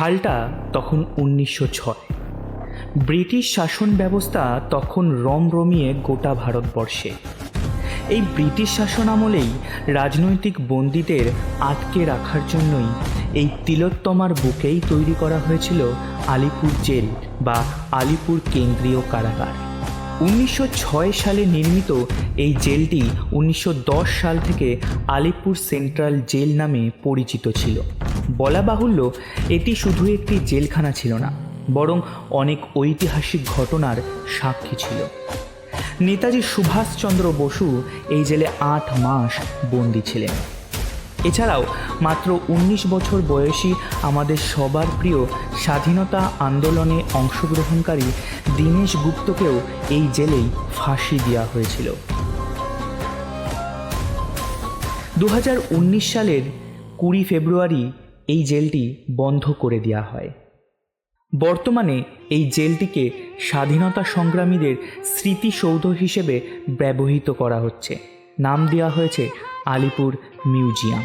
সালটা তখন উনিশশো ছয়। ব্রিটিশ শাসন ব্যবস্থা তখন রমরমিয়ে গোটা ভারতবর্ষে। এই ব্রিটিশ শাসন আমলেই রাজনৈতিক বন্দীদের আটকে রাখার জন্যই এই তিলোত্তমার বুকেই তৈরি করা হয়েছিল আলিপুর জেল বা আলিপুর কেন্দ্রীয় কারাগার। উনিশশো ছয় সালে নির্মিত এই জেলটি উনিশশো দশ সাল থেকে আলিপুর সেন্ট্রাল জেল নামে পরিচিত ছিল। বলা বাহুল্য, এটি শুধু একটি জেলখানা ছিল না, বরং অনেক ঐতিহাসিক ঘটনার সাক্ষী ছিল। নেতাজি সুভাষচন্দ্র বসু এই জেলে আট মাস বন্দী ছিলেন। এছাড়াও মাত্র ১৯ বছর বয়সী আমাদের সবার প্রিয় স্বাধীনতা আন্দোলনে অংশগ্রহণকারী দীনেশ গুপ্তকেও এই জেলেই ফাঁসি দেওয়া হয়েছিল। দু হাজার উনিশ সালের কুড়ি ফেব্রুয়ারি এই জেলটি বন্ধ করে দেওয়া হয়। বর্তমানে এই জেলটিকে স্বাধীনতা সংগ্রামীদের স্মৃতিসৌধ হিসেবে ব্যবহৃত করা হচ্ছে। নাম দেওয়া হয়েছে আলিপুর মিউজিয়াম।